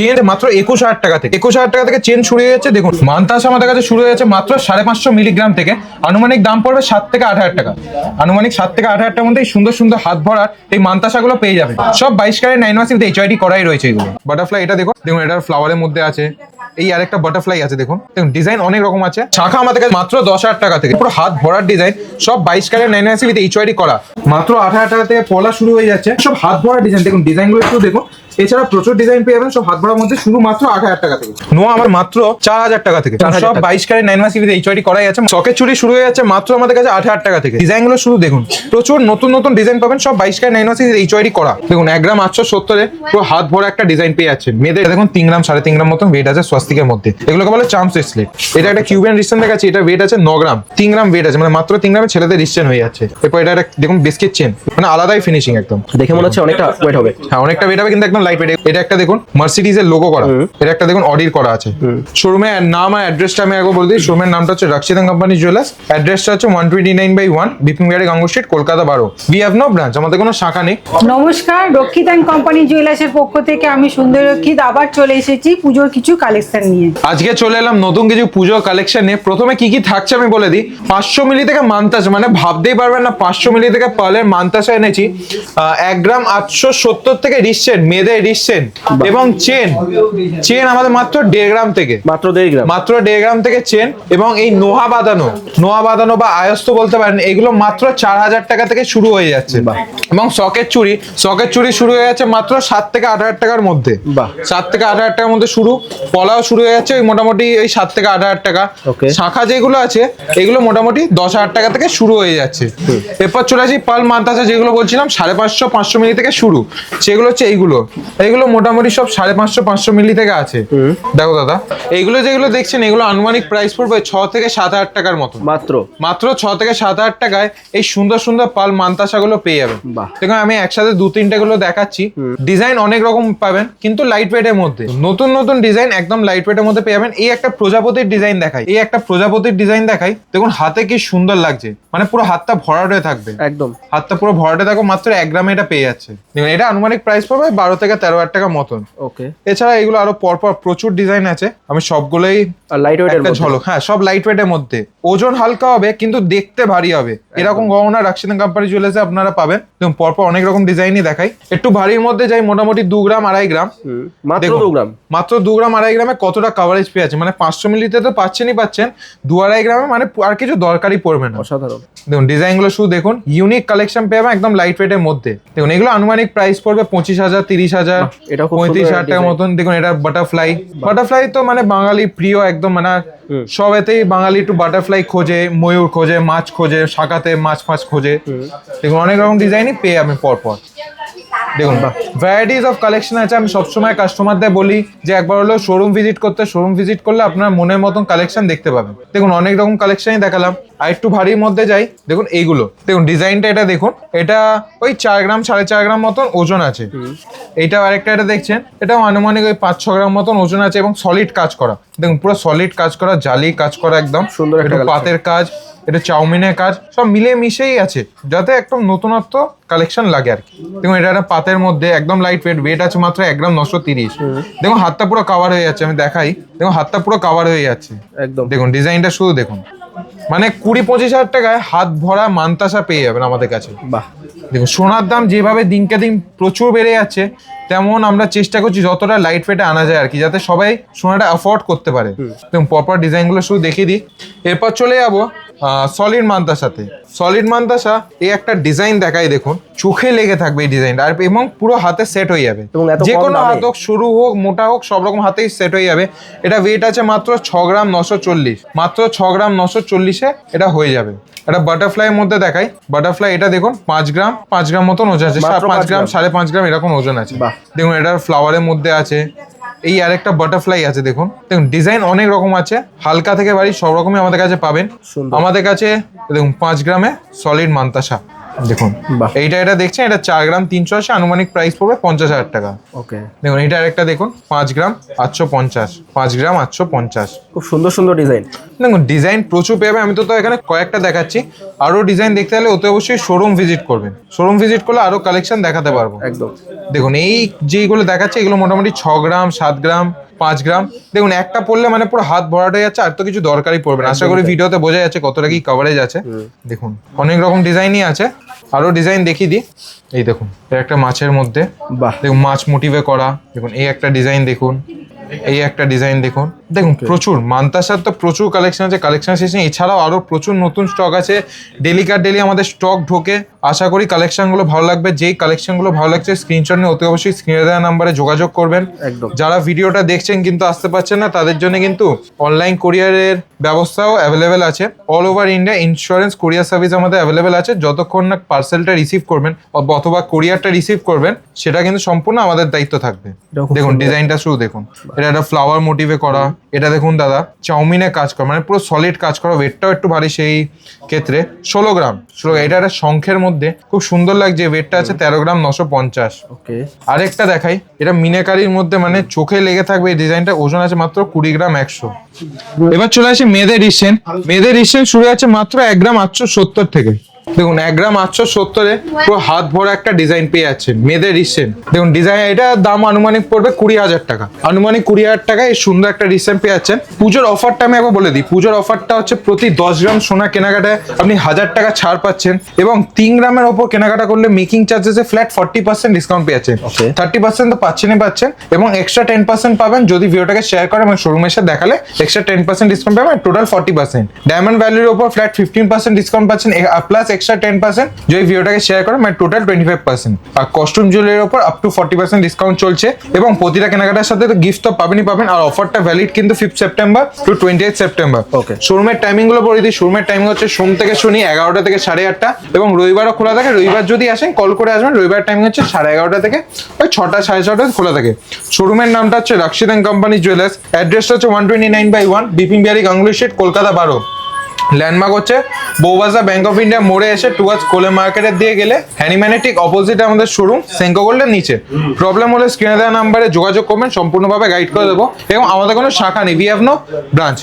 Chain মাত্র একুশ হাজার টাকা থেকে। একুশ হাজার টাকা থেকে চেন শুরু হয়ে যাচ্ছে, দেখুন মান্তাস আমাদের কাছে শুরু হয়ে যাচ্ছে মাত্র সাড়ে পাঁচশো মিলিগ্রাম থেকে। আনুমানিক দাম পড়বে সাত থেকে আট হাজার টাকা। আনুমানিক সাত থেকে আট হাজার টাকার মধ্যে সুন্দর সুন্দর হাত ভরার এই মান্তাসাগুলো পেয়ে যাবেন সব বাইশ ক্যারেট নাইন মাসিভ এইচআইডি করাই রয়েছে এগুলো। বাটারফ্লাই, এটা দেখুন দেখুন, এটার ফ্লাওয়ারের মধ্যে আছে। এই আরেকটা বাটারফ্লাই আছে, দেখুন দেখুন ডিজাইন অনেক রকম আছে। শাখা আমাদের কাছে মাত্র দশ হাজার টাকা থেকে। পুরো হাত ভরার ডিজাইন সব বাইশ ক্যারেট নাইন মাসিভ এইচআইডি করা। মাত্র আট হাজার টাকা থেকে পলা শুরু হয়ে যাচ্ছে। সব হাত ভরা ডিজাইন দেখুন ডিজাইনগুলো একটু দেখুন। এছাড়া প্রচুর ডিজাইন পেয়ে যাবেন সব হাত ভরার মধ্যে শুরু মাত্র আট হাজার টাকা থেকে। নোয়া আমার মাত্র চার হাজার টাকা থেকে। 4,000 সব বাইশ ক্যারেট নাইন মাস এইচআইডি করাই আছে। চকের চুরি শুরু হয়ে যাচ্ছে মাত্র আমাদের কাছে আট হাজার টাকা থেকে। ডিজাইনগুলো শুধু দেখুন। প্রচুর নতুন নতুন ডিজাইন পাবেন সব বাইশ ক্যারেট নাইন মাস এইচআইডি করা। দেখুন এক গ্রাম আটশো সত্তরে পুরো হাত ভরা একটা ডিজাইন পেয়ে যাচ্ছেন মেয়েদের দেখুন তিন গ্রাম সাড়ে তিন গ্রাম মতন ওয়েট আছে স্বস্তিকের মধ্যে। এগুলোকে বলে চাম্প স্লেট এটা একটা কিউবিয়ান রিস্টেন দেখাচ্ছি এটা ওয়েট আছে ন গ্রাম। তিন গ্রাম ওয়েট আছে মানে মাত্র তিন গ্রামে ছেলেদের রিস্টেন হয়ে যাচ্ছে। এরপর এটা একটা দেখুন বিস্কিট চেন মানে আলাদাই ফিনিশিং একদম। দেখে মনে হচ্ছে অনেকটা ওয়েট হবে। হ্যাঁ অনেকটা ওয়েট হবে কিন্তু একদম লাইট এটা একটা দেখুন মার্সিডিজের লোগো করা। এটা একটা দেখুন অডির করা আছে। শোরুমের নাম আর অ্যাড্রেসটা আমি একবার বলে দিই। শোরুমের নামটা হচ্ছে রাক্ষিতান কোম্পানি জুয়েলার্স অ্যাড্রেসটা হচ্ছে one twenty nine by one Bipin Behari Ganguly street Kolkata বারো। উই হ্যাভ নো ব্রাঞ্চ আমাদের কোনো শাখা নেই। নমস্কার রক্ষিত অ্যান্ড কোম্পানি জুয়েলার্সের পক্ষ থেকে আমি সুন্দর রক্ষিত আবার চলে এসেছি পুজোর কিছু কালেকশন নিয়ে। আজকে চলে এলাম নতুন কিছু পুজো কালেকশন নিয়ে। প্রথমে কি কি থাকছে আমি বলে দিই। পাঁচশো মিলি থেকে মান্তাস মানে ভাবতেই পারবেন না পাঁচশো মিলি থেকে পার্লের মান্তাসা এনেছি। আহ, এক গ্রাম আটশো সত্তর থেকে রিসছেন মেয়েদের রিসছেন এবং চেন চেন আমাদের মাত্র দেড় গ্রাম থেকে। মাত্র দেড় গ্রাম। মাত্র দেড় গ্রাম থেকে চেন এবং এই নোহা বাঁধানো নোহা বাঁধানো বা আয়স্ত বলতে পারেন এগুলো মাত্র চার হাজার টাকা থেকে শুরু হয়ে যাচ্ছে। এবং সকের চুরি সকের চুরি শুরু হয়ে যাচ্ছে মাত্র সাত থেকে আট হাজার টাকার মধ্যে। সাত থেকে আট হাজার টাকার মধ্যে শুরু পলাও শুরু হয়ে যাচ্ছে ওই মোটামুটি ওই সাত থেকে আট হাজার টাকা. শাখা যেগুলো আছে এগুলো মোটামুটি দশ হাজার টাকা থেকে শুরু হয়ে যাচ্ছে। এরপর চলে আসি পাল মান্তাসা যেগুলো বলছিলাম সাড়ে পাঁচশো পাঁচশো মিলি থেকে শুরু। সেগুলো হচ্ছে এইগুলো। এইগুলো মোটামুটি সব সাড়ে পাঁচশো পাঁচশো মিলি থেকে আছে। দেখো দাদা এইগুলো যেগুলো দেখছেন এগুলো আনুমানিক প্রাইস পড়বে ছ থেকে সাত হাজার টাকার মতো। মাত্র? মাত্র ছ থেকে সাত হাজার টাকায় এই সুন্দর সুন্দর পাল মান্তাসাগুলো পেয়ে যাবেন। দেখুন আমি একসাথে দু তিনটে গুলো দেখাচ্ছি। ডিজাইন অনেক রকম পাবেন কিন্তু লাইট ওয়েটের মধ্যে। নতুন নতুন ডিজাইন একদম লাইট ওয়েটের মধ্যে পেয়ে যাবেন। এই একটা প্রজাপতির ডিজাইন দেখাই। এই একটা প্রজাপতির ডিজাইন দেখাই। দেখুন হাতে কি সুন্দর লাগছে। মানে পুরো হাতটা ভরাট হয়ে থাকবে। একদম। হাতটা পুরো ভরাটে থাকো মাত্র এক গ্রামে এটা পেয়ে যাচ্ছে। দেখুন, এটা আনুমানিক প্রাইস পড়বে বারো থেকে তেরো হাজার টাকা মতন। ওকে এছাড়া এগুলো আরও পরপর প্রচুর ডিজাইন আছে। আমি সবগুলোই লাইট ওয়েটের একটা ঝলক। হ্যাঁ সব লাইট ওয়েটের মধ্যে। ওজন হালকা হবে কিন্তু দেখতে ভারী হবে। এরকম গহনা রাক্ষিতান কোম্পানি জুয়েলার্সে আপনারা পাবেন। দেখুন পরপর অনেক রকম ডিজাইনই দেখাই। একটু ভারীর মধ্যে যাই মোটামুটি দু গ্রাম আড়াই গ্রাম। মাত্র দু গ্রাম? মাত্র দু গ্রাম আড়াই গ্রামে কতটা কাভারেজ পেয়ে আছে মানে পাঁচশো মিলিতে তো পাচ্ছেনই পাচ্ছেন। দু আড়াই গ্রামে মানে আর কিছু দরকারই পড়বে না। অসাধারণ। দেখুন ডিজাইনগুলো শুধু দেখুন ইউনিক কালেকশন পেয়ে একদম লাইট ওয়েটের মধ্যে। দেখুন এগুলো আনুমানিক প্রাইস পড়বে পঁচিশ হাজার তিরিশ হাজার এটাও পঁয়ত্রিশ হাজার টাকার মতন দেখুন এটা বাটারফ্লাই বাটারফ্লাই তো মানে বাঙালি প্রিয় একদম মানে সবেতেই বাঙালি একটু বাটারফ্লাই খোঁজে ময়ূর খোঁজে মাছ খোঁজে শাখাতে মাছ ফাছ খোঁজে দেখুন অনেক রকম ডিজাইনই পেয়ে আমি পরপর। দেখুন ভ্যারাইটিস অফ কালেকশন আছে আমি সবসময় কাস্টমারদের বলি যে একবার হলো শোরুম ভিজিট করতে শোরুম ভিজিট করলে আপনার মনের মতন কালেকশন দেখতে পাবেন। দেখুন অনেক রকম কালেকশনই দেখালাম। আর একটু ভারীর মধ্যে যাই দেখুন এইগুলো। দেখুন ডিজাইনটা এটা দেখুন এটা ওই চার গ্রাম সাড়ে চার গ্রাম মতন ওজন আছে। এইটা আরেকটা এটা দেখছেন এটাও আনুমানিক ওই পাঁচ ছ গ্রাম মতন ওজন আছে এবং সলিড কাজ করা। দেখুন পুরো সলিড কাজ করা জালি কাজ করা একদম। সুন্দর একটা পাতের কাজ এটা চাউমিনের কাজ সব মিলে মিশেই আছে। যাতে একদম নতুনত্ব কালেকশন লাগে আর কি। দেখুন এটা একটা পাতের মধ্যে একদম লাইট ওয়েট ওয়েট আছে মাত্র এক গ্রাম নশো তিরিশ। দেখুন হাতটা পুরো কাভার হয়ে যাচ্ছে আমি দেখাই। দেখুন হাতটা পুরো কাভার হয়ে যাচ্ছে। একদম। দেখুন ডিজাইনটা শুধু দেখুন। মানে কুড়ি পঁচিশ হাজার টাকায় হাত ভরা মান্তাসা পেয়ে যাবেন আমাদের কাছে। বাহ। দেখুন সোনার দাম যেভাবে দিনকে দিন প্রচুর বেড়ে যাচ্ছে তেমন আমরা চেষ্টা করছি যতটা লাইট ওয়েটে আনা যায় আর কি যাতে সবাই সোনাটা অ্যাফোর্ড করতে পারে। দেখুন পরপর ডিজাইনগুলো শুধু দেখিয়ে দিই। এরপর চলে যাব সলিড মান্তাসাতে সলিড মান্তাসা এই একটা ডিজাইন দেখাই দেখুন চোখে লেগে থাকবে এই ডিজাইনটা আর এবং পুরো হাতে সেট হয়ে যাবে। এবং যে কোনো হাত হোক সরু হোক মোটা হোক সব রকম হাতেই সেট হয়ে যাবে। এটা ওয়েট আছে মাত্র ছ গ্রাম নশো চল্লিশ। মাত্র ছ গ্রাম নশো চল্লিশে এটা হয়ে যাবে। এটা বাটারফ্লাই এর মধ্যে দেখাই। বাটারফ্লাই এটা দেখুন পাঁচ গ্রাম পাঁচ গ্রাম মতন ওজন আছে। পাঁচ গ্রাম গ্রাম। সাড়ে পাঁচ গ্রাম এরকম ওজন আছে। দেখুন এটার ফ্লাওয়ারের মধ্যে আছে। এই আর একটা বাটারফ্লাই আছে দেখুন। দেখুন ডিজাইন অনেক রকম আছে। হালকা থেকে বাড়ি সব রকমই আমাদের কাছে পাবেন। আমাদের কাছে দেখুন পাঁচ গ্রামে সলিড মান্তাসা। দেখুন। এইটা এটা দেখছেন এটা চার গ্রাম তিনশো আশি আনুমানিক প্রাইস পড়বে পঞ্চাশ হাজার টাকা। ওকে। দেখুন এটা আরেকটা দেখুন পাঁচ গ্রাম আটশো পঞ্চাশ পাঁচ গ্রাম আটশো পঞ্চাশ। খুব সুন্দর সুন্দর ডিজাইন দেখুন ডিজাইন প্রচুর পেয়ে আমি তো তো এখানে কয়েকটা দেখাচ্ছি। আরও ডিজাইন দেখতে হলে অতি অবশ্যই শোরুম ভিজিট করবেন। শোরুম ভিজিট করলে আরও কালেকশন দেখাতে পারব। একদম। দেখুন এই যেগুলো দেখাচ্ছে এগুলো মোটামুটি ছ গ্রাম সাত গ্রাম পাঁচ গ্রাম। দেখুন একটা পড়লে মানে পুরো হাত ভরাট যাচ্ছে আর তো কিছু দরকারই পড়বে না। আশা করি ভিডিওতে বোঝা যাচ্ছে কতটা কি কভারেজ আছে। দেখুন অনেক রকম ডিজাইনই আছে। আরও ডিজাইন দেখিয়ে দিই। এই দেখুন এটা একটা মাছের মধ্যে। বাহ। দেখুন মাছ মোটিভে করা। দেখুন এই একটা ডিজাইন দেখুন। এই একটা ডিজাইন দেখুন। দেখুন প্রচুর। মান্তাসার তো প্রচুর কালেকশন আছে কালেকশন শেষে এছাড়াও আরও প্রচুর নতুন স্টক আছে। ডেলি কার ডেলি আমাদের স্টক ঢোকে। আশা করি কালেকশনগুলো ভালো লাগবে। যেই কালেকশনগুলো ভালো লাগছে স্ক্রিনশট নিয়ে অতি অবশ্যই স্ক্রিনে দেওয়া নাম্বারে যোগাযোগ করবেন। একদম। যারা ভিডিওটা দেখছেন কিন্তু আসতে পারছেন না তাদের জন্য কিন্তু অনলাইন কোরিয়ারের ব্যবস্থাও অ্যাভেলেবেল আছে। All over India insurance courier service আমাদের অ্যাভেলেবেল আছে। যতক্ষণ না পার্সেলটা রিসিভ করবেন অথবা কোরিয়ারটা রিসিভ করবেন সেটা কিন্তু সম্পূর্ণ আমাদের দায়িত্ব থাকবে। দেখুন ডিজাইনটা শুধু দেখুন। এটা একটা ফ্লাওয়ার মোটিভে করা। এটা দেখুন দাদা চাউমিনে কাজ করা মানে পুরো সলিড কাজ করা ওয়েটটাও একটু ভারী সেই ক্ষেত্রে। ষোলো গ্রাম ষোলো এটা একটা শঙ্খের মধ্যে। খুব সুন্দর লাগছে ওয়েটটা আছে তেরো গ্রাম নশো পঞ্চাশ। ওকে। আরেকটা দেখাই এটা মিনাকারির মধ্যে মানে চোখে লেগে থাকবে এই ডিজাইনটা ওজন আছে মাত্র কুড়ি গ্রাম একশো। এবার চলে আসি মেয়েদের রিসেন্ট মেয়েদের রিসেন্ট শুরু আছে মাত্র এক গ্রাম আটশো সত্তর থেকে। দেখুন এক গ্রাম আটশো সত্তরে পুরো হাত ভরা একটা ডিজাইন পেয়ে যাচ্ছেন মেয়েদের রিসেন্ট দেখুন ডিজাইন এটা দাম আনুমানিক পড়বে কুড়ি হাজার টাকা। আনুমানিক কুড়ি হাজার টাকা এই সুন্দর একটা রিসেন্ট পেয়ে যাচ্ছেন। পুজোর অফারটা আমি একবার বলে দিই পুজোর অফারটা হচ্ছে প্রতি দশ গ্রাম সোনা কেনাকাটায় আপনি হাজার টাকা ছাড় পাচ্ছেন এবং তিন গ্রামের ওপর কেনাকাটা করলে মেকিং চার্জেসে ফ্ল্যাট ফর্টি পার্সেন্ট ডিসকাউন্ট পেয়ে যাচ্ছেন। থার্টি পার্সেন্ট তো পাচ্ছেনই পাচ্ছেন এবং এক্সট্রা টেন পার্সেন্ট পাবেন যদি ভিডিওটাকে শেয়ার করেন এবং শোরুমে এসে দেখালে এক্সট্রা টেন পার্সেন্ট ডিসকাউন্ট পাবেন টোটাল ফর্টি পার্সেন্ট ডায়মন্ড ভ্যালির ওপর ফ্ল্যাট ফিফটিন পার্সেন্ট ডিসকাউন্ট পাচ্ছেন প্লাস এক্সট্রা টেন পার্সেন্ট যদি ভিডিওটাকে শেয়ার করেন মানে টোটাল টোয়েন্টি ফাইভ পার্সেন্ট আর কস্টিউম জুয়েলারির ওপর up to forty percent discount চলছে এবং প্রতিটা কেনাকাটার সাথে তো গিফট তো পাবেনই পাবেন আর অফারটা ভ্যালিড কিন্তু fifth September to twenty eight September okay শোরুমের টাইমিংগুলো বলে দিই শোরুমের টাইমিং হচ্ছে সোম থেকে শনি এগারোটা থেকে সাড়ে আটটা এবং রবিবারও খোলা থাকে রবিবার যদি আসেন কল করে আসবেন রবিবার টাইমিং হচ্ছে সাড়ে এগারোটা থেকে ওই ছটা সাড়ে ছটা খোলা থাকে। শোরুমের নামটা হচ্ছে রাক্সিদান কোম্পানি জুয়েলার্স অ্যাড্রেসটা হচ্ছে one twenty nine by one Bipin Behari Ganguly street Kolkata বারো। ল্যান্ডমার্ক হচ্ছে বৌবাজা ব্যাংক অফ ইন্ডিয়া মোড়ে এসে টুয়ার্ডস কোলে মার্কেটের দিয়ে গেলে হ্যানিম্যানের ঠিক অপোজিটে আমাদের শোরুম সেঙ্কো গোল্ডের নিচে। প্রবলেম হলে স্ক্রিনে দেওয়া নাম্বারে যোগাযোগ করবেন সম্পূর্ণভাবে গাইড করে দেবো। এবং আমাদের কোনো শাখা নেই উই হ্যাভ নো ব্রাঞ্চ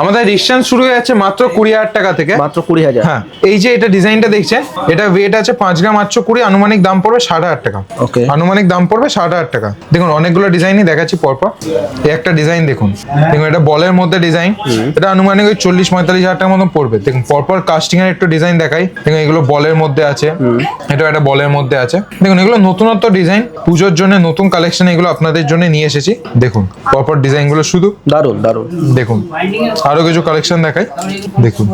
আমাদের রিস্টান শুরু হয়ে যাচ্ছে মাত্র কুড়ি হাজার টাকা থেকে। মাত্র কুড়ি হাজার। হ্যাঁ এই যে এটা ডিজাইনটা দেখছেন এটা ওয়েট আছে পাঁচ গ্রাম আটশো কুড়ি আনুমানিক দাম পড়বে ষাট হাজার টাকা। ওকে আনুমানিক দাম পড়বে ষাট হাজার টাকা। দেখুন অনেকগুলো ডিজাইনই দেখাচ্ছি পরপর। এই একটা ডিজাইন দেখুন। দেখুন এটা বলের মধ্যে ডিজাইন। এটা আনুমানিক ওই চল্লিশ পঁয়তাল্লিশ হাজার টাকার মতন পড়বে। দেখুন পরপর কাস্টিং এর একটু ডিজাইন দেখাই। দেখুন এগুলো বলের মধ্যে আছে। এটা একটা বলের মধ্যে আছে। দেখুন এগুলো নতুনত্ব ডিজাইন পুজোর জন্য নতুন কালেকশন এগুলো আপনাদের জন্য নিয়ে এসেছি। দেখুন পরপর ডিজাইনগুলো শুধু। দারুণ দারুণ দেখুন আরও কিছু কালেকশন দেখাই। দেখুন।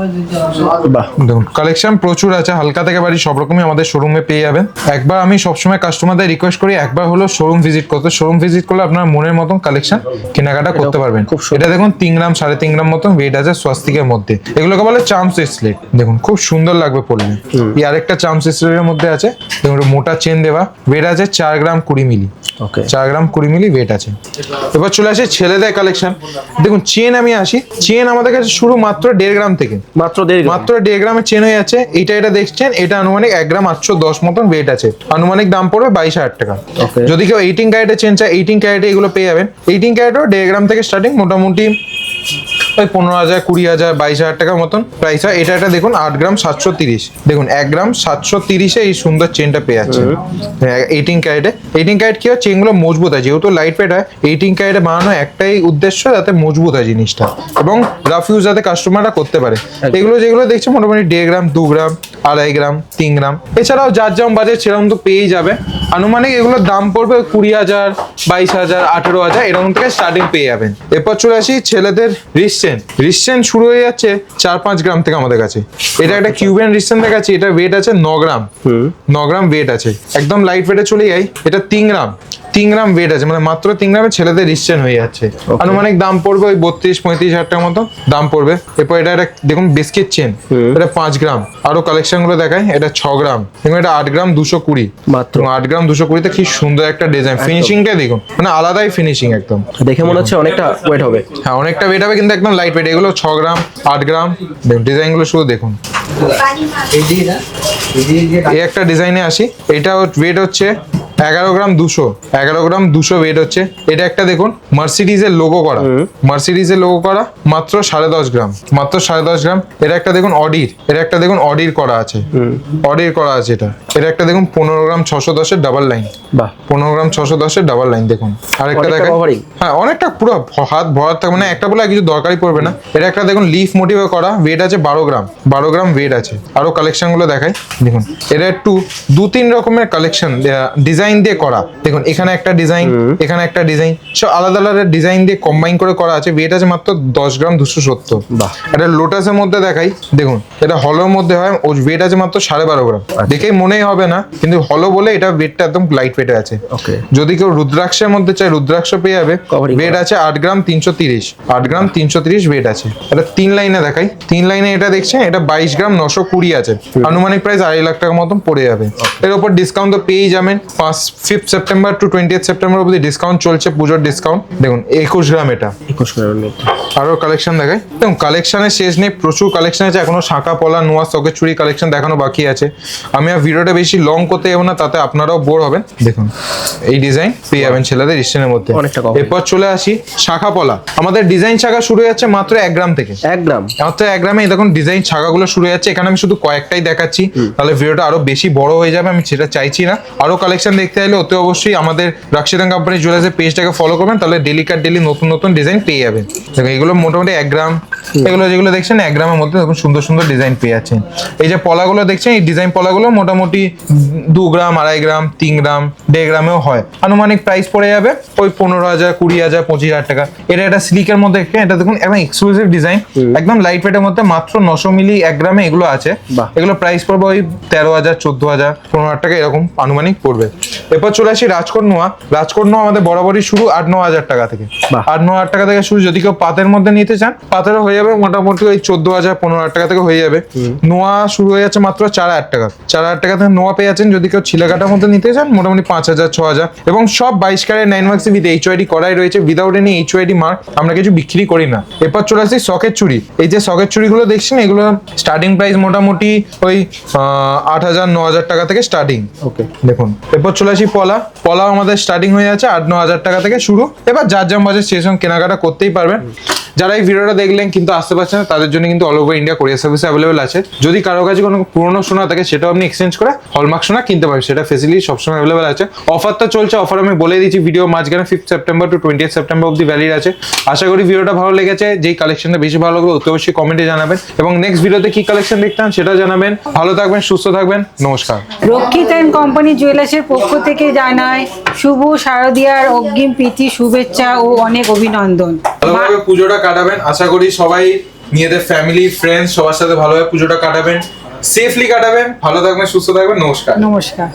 বাহ। দেখুন কালেকশন প্রচুর আছে। হালকা থেকে বাড়ি সব রকমই আমাদের শোরুমে পেয়ে যাবেন। একবার আমি সবসময় কাস্টমারদের রিকোয়েস্ট করি একবার হলো শোরুম ভিজিট করতে। শোরুম ভিজিট করলে আপনার মনের মতন কালেকশন কেনাকাটা করতে পারবেন। এটা দেখুন তিন গ্রাম সাড়ে তিন গ্রাম মতন ওয়েট আছে স্বাস্তিকের মধ্যে। এগুলোকে বলে চামস স্লেট দেখুন খুব সুন্দর লাগবে পড়লে এই আরেকটা চামস স্লেটের মধ্যে আছে দেখুন মোটা চেন দেওয়া। ওয়েট আছে চার গ্রাম কুড়ি মিলি। ওকে চার গ্রাম কুড়ি মিলি ওয়েট আছে। এবার চলে আসে ছেলেদের কালেকশন দেখুন চেন আমি আসি। চেন আমাদের কাছে শুরু মাত্র দেড় গ্রাম থেকে। মাত্র দেড় মাত্র দেড় গ্রামের চেন হয়ে আছে এইটা এটা দেখছেন এটা আনুমানিক এক গ্রাম আটশো দশ মতন ওয়েট আছে। আনুমানিক দাম পড়বে বাইশ হাজার টাকা। যদি কেউ এইটিন ক্যারেটের চেন চায় এইটিন ক্যারেটে এগুলো পেয়ে যাবেন। এইটিন ক্যারেটও দেড় গ্রাম থেকে স্টার্টিং মোটামুটি ওই পনেরো হাজার কুড়ি হাজার বাইশ হাজার টাকার মতন প্রাইস হয়। এটা এটা দেখুন আট গ্রাম সাতশো তিরিশ। দেখুন এক গ্রাম সাতশো তিরিশে এই সুন্দর চেনটা পেয়ে যাচ্ছে। এইটিন ক্যারেটে এইটিন ক্যারেট কি হয়? চেনগুলো মজবুত হয়। যেহেতু লাইট ওয়েট হয় এইটিন ক্যারেটে বানানো একটাই উদ্দেশ্য যাতে মজবুত হয় জিনিসটা। এবং রাফ ইউজ যাতে কাস্টমাররা করতে পারে। এগুলো যেগুলো দেখছে মোটামুটি দেড় গ্রাম দু গ্রাম আড়াই গ্রাম তিন গ্রাম। এছাড়াও যার যেমন বাজেট সেরকম তো পেয়েই যাবে। আনুমানিক এগুলোর দাম পড়বে কুড়ি হাজার বাইশ হাজার আঠেরো হাজার এরকম থেকে স্টার্টিং পেয়ে যাবেন। এরপর চলে আসি ছেলেদের রিসেন রিসেন শুরু হয়ে যাচ্ছে চার পাঁচ গ্রাম থেকে আমাদের কাছে। এটা একটা কিউবেন রিসেন দেখাচ্ছি এটা ওয়েট আছে ন গ্রাম। হুম। ন গ্রাম ওয়েট আছে। একদম লাইট ওয়েটে চলে যাই এটা তিন গ্রাম। তিন গ্রাম ওয়েট আছে মানে মাত্র তিন গ্রামে ছেলেদের রিস্টেন হয়ে যাচ্ছে। আনুমানিক দাম পড়বে ওই বত্রিশ পঁয়ত্রিশ হাজার টাকার মতো দাম পড়বে। এরপর এটা একটা দেখুন বিস্কিট চেন এটা পাঁচ গ্রাম। আরও কালেকশনগুলো দেখায় এটা ছ গ্রাম। দেখুন এটা আট গ্রাম দুশো কুড়ি। মাত্র। আট গ্রাম দুশো কুড়িতে কি সুন্দর একটা ডিজাইন ফিনিশিংটা দেখুন মানে আলাদাই ফিনিশিং একদম। দেখে মনে হচ্ছে অনেকটা ওয়েট হবে। হ্যাঁ অনেকটা ওয়েট হবে কিন্তু একদম লাইট ওয়েট এগুলো ছ গ্রাম আট গ্রাম। দেখুন ডিজাইনগুলো শুধু দেখুন। এই একটা ডিজাইনে আসি এটা ওয়েট হচ্ছে এগারো গ্রাম দুশো এগারো গ্রাম দুশো ওয়েট হচ্ছে। এটা একটা দেখুন মার্সিডিজের লোগো করা। মার্সিডিজের লোগো করা মাত্র সাড়ে দশ গ্রাম মাত্র সাড়ে দশ গ্রাম। এটা একটা দেখুন অডির এটা একটা দেখুন অডির করা আছে। অডির করা আছে এটা। এটা একটা দেখুন পনেরো গ্রাম ছশো দশের ডাবল লাইন বাহ। পনেরো গ্রাম ছশো দশের ডাবল লাইন দেখুন। আরেকটা অনেকটা দেখেন হ্যাঁ অনেকটা পুরো হাত ভরার থাকে মানে একটা বলে আর কিছু দরকারই পড়বে না। এটা একটা দেখুন লিফ মোটিভে করা ওয়েট আছে বারো গ্রাম। বারো গ্রাম ওয়েট আছে। আরও কালেকশনগুলো দেখাই। দেখুন এটা একটু দু তিন রকমের কালেকশন ডিজাইন দিয়ে করা। দেখুন এখানে একটা ডিজাইন এখানে একটা ডিজাইন সব আলাদা আলাদা ডিজাইন দিয়ে কম্বাইন করে করা আছে। ওয়েট আছে মাত্র দশ গ্রাম দুশো সত্তর। এটা লোটাসের মধ্যে দেখাই। দেখুন এটা হলোর মধ্যে হয়। ওর ওয়েট আছে মাত্র সাড়ে বারো গ্রাম। দেখেই মনেই হবে না কিন্তু হলো বলে এটা ওয়েটটা একদম লাইট ওয়েটে আছে। যদি কেউ রুদ্রাক্ষের মধ্যে চায় রুদ্রাক্ষ পেয়ে যাবে। ওয়েট আছে আট গ্রাম তিনশো তিরিশ। আট গ্রাম তিনশো তিরিশ ওয়েট আছে। এটা তিন লাইনে দেখাই। তিন লাইনে এটা দেখছেন এটা বাইশ গ্রাম নশো কুড়ি আছে। আনুমানিক প্রাইস আড়াই লাখ টাকার মতন পড়ে যাবে। এর উপর ডিসকাউন্ট তো পেয়েই যাবেন। পাঁচ fifth September to twenty September অবধি ডিসকাউন্ট চলছে পুজোর ডিসকাউন্ট দেখুন একুশ গ্রাম এটা। একুশ গ্রামের মধ্যে। কালেকশন দেখাই। দেখুন কালেকশনের শেষ নেই প্রচুর কালেকশন আছে এখনও শাঁখা পলা নোয়া চকের চুরি কালেকশন দেখানো বাকি আছে। আমি আর ভিডিওটা বেশি লং করতে যাব না তাতে আপনারাও বোর হবেন। দেখুন এই ডিজাইন পেয়ে যাবেন ছেলেদের স্টেনের মধ্যে। এরপর চলে আসি শাখা পলা। আমাদের ডিজাইন শাখা শুরু যাচ্ছে মাত্র এক গ্রাম থেকে। এক গ্রাম। মাত্র এক গ্রামে দেখুন ডিজাইন ছাগাগুলো শুরু যাচ্ছে। এখানে আমি শুধু কয়েকটাই দেখাচ্ছি। তাহলে ভিডিওটা আরও বেশি বড় হয়ে যাবে আমি সেটা চাইছি না। আরও কালেকশন দেখতে চাইলে অতি অবশ্যই আমাদের রাক্ষিদান কোম্পানি জুয়েলার্সের পেজটাকে ফলো করবেন তাহলে ডেলি কার ডেলি নতুন নতুন ডিজাইন পেয়ে যাবেন। দেখুন এগুলো মোটামুটি এক গ্রাম এগুলো যেগুলো দেখছেন এক গ্রামের মধ্যে দেখুন সুন্দর সুন্দর ডিজাইন পেয়ে যাচ্ছেন। এই যে পলাগুলো দেখছেন এই ডিজাইন পলাগুলো মোটামুটি দু গ্রাম আড়াই গ্রাম তিন গ্রাম দেড় গ্রামেও হয়। আনুমানিক প্রাইস পড়ে যাবে ওই পনেরো হাজার কুড়ি হাজার পঁচিশ হাজার টাকা। এটা একটা স্লিকের মধ্যে একটা এটা দেখুন একদম এক্সক্লুসিভ ডিজাইন একদম লাইট ওয়েটের মধ্যে মাত্র নশো মিলি এক গ্রামে এগুলো আছে। এগুলো প্রাইস পড়বে ওই তেরো হাজার চোদ্দ হাজার পনেরো হাজার টাকা এরকম আনুমানিক পড়বে। এরপর চলে আসি রাজকোট নোয়া। রাজকোট নোয়া আমাদের বরাবরই শুরু আট ন হাজার টাকা থেকে। আট ন হাজার টাকা থেকে শুরু যদি কেউ পাতের মধ্যে নিতে চান পাতেরও হয়ে যাবে মোটামুটি ওই চোদ্দ হাজার পনেরো হাজার টাকা থেকে হয়ে যাবে। নোয়া শুরু হয়ে যাচ্ছে মাত্র চার হাজার টাকা। চার হাজার টাকা থেকে নোয়া পেয়ে যাচ্ছেন যদি কেউ ছিলেকাটার মধ্যে নিতে চান মোটামুটি পাঁচ হাজার ছ হাজার। এবং সব বাইশ carat nine marks with HUID করাই রয়েছে without any H YD mark আমরা কিছু বিক্রি করি না। এরপর চলে আসি সকেট চুড়ি এই যে সকেট চুড়িগুলো দেখছেন এগুলো স্টার্টিং প্রাইস মোটামুটি ওই আট হাজার ন হাজার টাকা থেকে স্টার্টিং ওকে দেখুন এরপর চলে আসি পলা। পলা আমাদের স্টার্টিং হয়ে যাচ্ছে আট, ন হাজার টাকা থেকে শুরু। এবার যার যার সেই সঙ্গে কেনাকাটা করতেই পারবেন। যারা এই ভিডিওটা দেখলেন কিন্তু আসতে পারছেন না, তাদের জন্য কিন্তু all over India courier service available আছে। যদি কারও কাছে কোনো পুরনো সোনা থাকে, সেটাও আপনি এক্সচেঞ্জ করে হলমার্ক সোনা কিনতে পারবেন। সেটা ফেসিলিটি সবসময় অ্যাভেলেবেল আছে। অফারটা চলছে অফার আমি বলে দিচ্ছি ভিডিও মাঝখানে fifth September to twenty September অব্দি ভ্যালিড আছে। আশা করি ভিডিওটা ভালো লেগেছে। যেই কালেকশনটা বেশি ভালো লাগবে, অতি অবশ্যই কমেন্টে জানাবেন। এবং নেক্সট ভিডিওতে কি কালেকশন দেখতাম সেটা জানাবেন। ভালো থাকবেন, সুস্থ থাকবেন। নমস্কার। রক্ষিত কোম্পানি জুয়েলার্সের পক্ষ থেকে জানায় শুভ শারদিয়ার অগ্রিম প্রীতি শুভেচ্ছা ও অনেক অভিনন্দন। ভালোভাবে পুজোটা কাটাবেন। আশা করি সবাই নিজেদের ফ্যামিলি ফ্রেন্ডস সবার সাথে ভালোভাবে পুজোটা কাটাবেন। সেফলি কাটাবেন। ভালো থাকবেন সুস্থ থাকবেন। নমস্কার। নমস্কার।